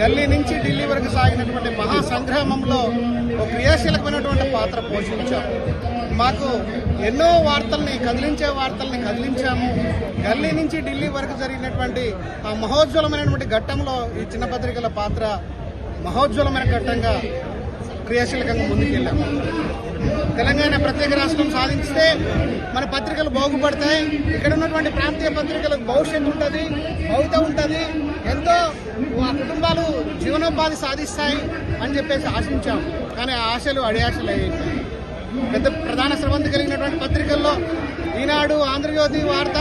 గల్లీ నుంచి ఢిల్లీ వరకు సాగినటువంటి మహా సంగ్రామంలో ఒక క్రియాశీలకమైనటువంటి పాత్ర పోషించాం. మాకు ఎన్నో వార్తల్ని కదిలించే వార్తల్ని కదిలించాము. గల్లీ నుంచి ఢిల్లీ వరకు జరిగినటువంటి ఆ మహోజ్వలమైనటువంటి ఘట్టంలో ఈ చిన్న పత్రికల పాత్ర మహోజ్వలమైన ఘట్టంగా క్రియాశీలకంగా ముందుకెళ్ళాము తెలంగాణ ప్రత్యేక రాష్ట్రం సాధిస్తే మన పత్రికలు బాగుపడతాయి. ఇక్కడ ఉన్నటువంటి ప్రాంతీయ పత్రికలకు భవిష్యత్తు ఉంటుంది భవిత ఉంటుంది. ఎంతో ఆ కుటుంబాలు జీవనోపాధి సాధిస్తాయి అని చెప్పేసి ఆశించాం. కానీ ఆ ఆశలు అడియాశలు అయ్యాయి. పెద్ద ప్రధాన స్రవంతి కలిగినటువంటి పత్రికల్లో ఈనాడు ఆంధ్రజ్యోతి వార్త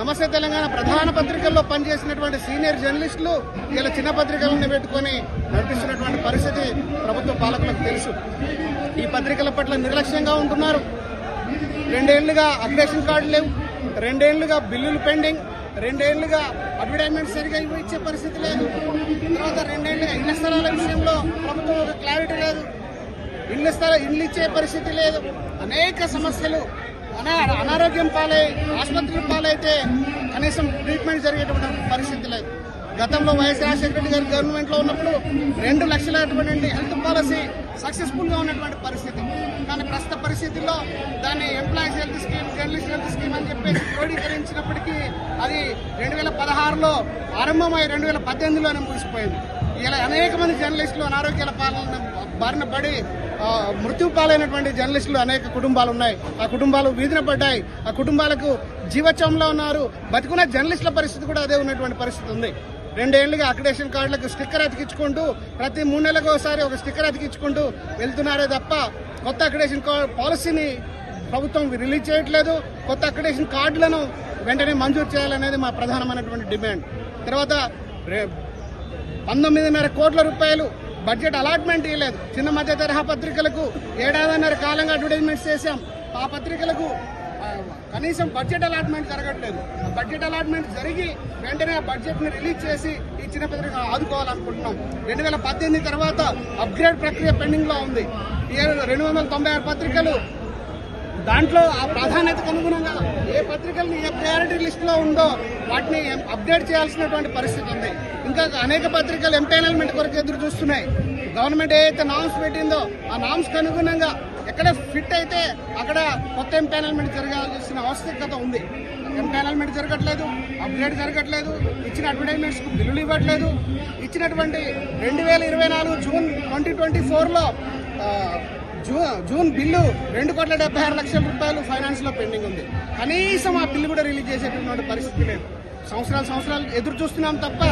నమస్తే తెలంగాణ ప్రధాన పత్రికల్లో పనిచేసినటువంటి సీనియర్ జర్నలిస్టులు ఇలా చిన్న పత్రికలను పెట్టుకొని నడిపిస్తున్నటువంటి పరిస్థితి ప్రభుత్వ పాలకులకు తెలుసు. ఈ పత్రికల పట్ల నిర్లక్ష్యంగా ఉంటున్నారు. రెండేళ్ళుగా అప్డేషన్ కార్డు లేవు. రెండేళ్ళుగా బిల్లులు పెండింగ్. రెండేళ్ళుగా అడ్వర్టైజ్మెంట్ సరిగా ఇచ్చే పరిస్థితి లేదు. తర్వాత రెండేళ్ళుగా ఇళ్ళ స్థలాల విషయంలో ప్రభుత్వం ఒక క్లారిటీ లేదు. ఇళ్ళ స్థల ఇల్లు ఇచ్చే పరిస్థితి లేదు. అనేక సమస్యలు అనారోగ్యం పాలై ఆసుపత్రులు పాలైతే కనీసం ట్రీట్మెంట్ జరిగేటువంటి పరిస్థితి లేదు. గతంలో వైఎస్ రాజశేఖర రెడ్డి గారు గవర్నమెంట్లో ఉన్నప్పుడు రెండు లక్షలటువంటి హెల్త్ పాలసీ సక్సెస్ఫుల్గా ఉన్నటువంటి పరిస్థితి. కానీ ప్రస్తుత పరిస్థితుల్లో దాన్ని employees health scheme journalist health scheme అని చెప్పేసి క్రోడీకరించినప్పటికీ అది రెండు వేల పదహారులో ఆరంభమై రెండు వేల పద్దెనిమిదిలోనే ముగిసిపోయింది. ఇలా అనేక మంది జర్నలిస్టులు అనారోగ్యాల పాలన బారిన పడి మృత్యు పాలైనటువంటి జర్నలిస్టులు అనేక కుటుంబాలు ఉన్నాయి. ఆ కుటుంబాలు వీధిన పడ్డాయి. ఆ కుటుంబాలకు జీవోత్సవంలో ఉన్నారు. బతికున్న జర్నలిస్టుల పరిస్థితి కూడా అదే ఉన్నటువంటి పరిస్థితి ఉంది. రెండేళ్ళుగా అక్రిడేషన్ కార్డులకు స్టిక్కర్ అతికించుకుంటూ ప్రతి మూడు నెలలకు ఒకసారి ఒక స్టిక్కర్ అతికించుకుంటూ వెళ్తున్నారే తప్ప కొత్త అక్రిడేషన్ పాలసీని ప్రభుత్వం రిలీజ్ చేయట్లేదు. కొత్త అక్రిడేషన్ కార్డులను వెంటనే మంజూరు చేయాలనేది మా ప్రధానమైనటువంటి డిమాండ్. తర్వాత రే- పంతొమ్మిదిన్నర కోట్ల రూపాయలు బడ్జెట్ అలాట్మెంట్ ఇవ్వలేదు చిన్న మధ్య తరహా పత్రికలకు ఏడాదిన్నర కాలంగా అడ్వర్టైజ్మెంట్స్ చేశాం. ఆ పత్రికలకు కనీసం బడ్జెట్ అలాట్మెంట్ జరగట్లేదు. ఆ బడ్జెట్ అలాట్మెంట్ జరిగి వెంటనే ఆ బడ్జెట్ని రిలీజ్ చేసి ఈ చిన్న పత్రిక ఆదుకోవాలనుకుంటున్నాం. రెండు వేల పద్దెనిమిది తర్వాత అప్గ్రేడ్ ప్రక్రియ పెండింగ్లో ఉంది. ఈ రెండు వందల తొంభై ఆరు పత్రికలు దాంట్లో ఆ ప్రాధాన్యతకు అనుగుణంగా ఏ పత్రికలు ఏ ప్రయారిటీ లిస్ట్లో ఉందో వాటిని అప్డేట్ చేయాల్సినటువంటి పరిస్థితి ఉంది. అనేక పత్రికలు ఎంపైనల్మెంట్ కొరకు ఎదురు చూస్తున్నాయి. గవర్నమెంట్ ఏదైతే నామ్స్ పెట్టిందో ఆ నామ్స్కి అనుగుణంగా ఎక్కడ ఫిట్ అయితే అక్కడ కొత్త ఎంపైనల్మెంట్ జరగాల్సిన ఆవశ్యకత ఉంది. ఎంపైనల్మెంట్ జరగట్లేదు అప్గ్రేడ్ జరగట్లేదు ఇచ్చిన అడ్వర్టైజ్మెంట్స్ బిల్లులు ఇవ్వట్లేదు. ఇచ్చినటువంటి రెండు వేల ఇరవై నాలుగు జూన్ ట్వంటీ ట్వంటీ ఫోర్లో జూన్ జూన్ బిల్లు రెండు కోట్ల డెబ్బై ఆరు లక్షల రూపాయలు ఫైనాన్స్లో పెండింగ్ ఉంది. కనీసం ఆ బిల్లు కూడా రిలీజ్ చేసేటటువంటి పరిస్థితి లేదు. సంవత్సరాలు సంవత్సరాలు ఎదురు చూస్తున్నాం తప్ప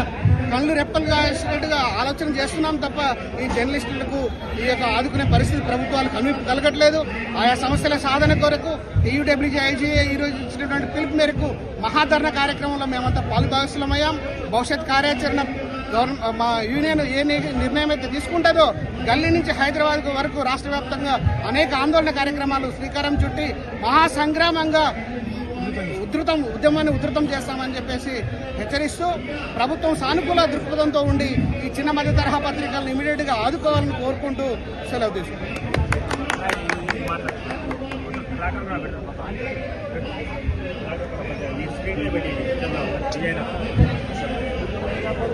కళ్ళు రెప్పలు కాసినట్టుగా ఆలోచన చేస్తున్నాం తప్ప ఈ జర్నలిస్టులకు ఈ యొక్క ఆదుకునే పరిస్థితి ప్రభుత్వాలు కను కలగట్లేదు. ఆయా సమస్యల సాధన కొరకు టీయూడబ్ల్యూజీ ఐజీఏ ఈ రోజు ఇచ్చినటువంటి పిలుపు మేరకు మహాధరణ కార్యక్రమంలో మేమంతా పాలుభాగస్లమయ్యాం భవిష్యత్ కార్యాచరణ మా యూనియన్ ఏ నిర్ణయం అయితే తీసుకుంటుందో గల్లీ నుంచి హైదరాబాద్ వరకు రాష్ట్ర వ్యాప్తంగా అనేక ఆందోళన కార్యక్రమాలు శ్రీకారం చుట్టి మహాసంగ్రామంగా ఉధృతం ఉద్యమాన్ని ఉధృతం చేస్తామని చెప్పేసి హెచ్చరిస్తూ ప్రభుత్వం సానుకూల దృక్పథంతో ఉండి ఈ చిన్న మధ్య తరహా పత్రికలను ఇమీడియట్గా ఆదుకోవాలని కోరుకుంటూ సెలవు తీసుకుంటాం ஆமா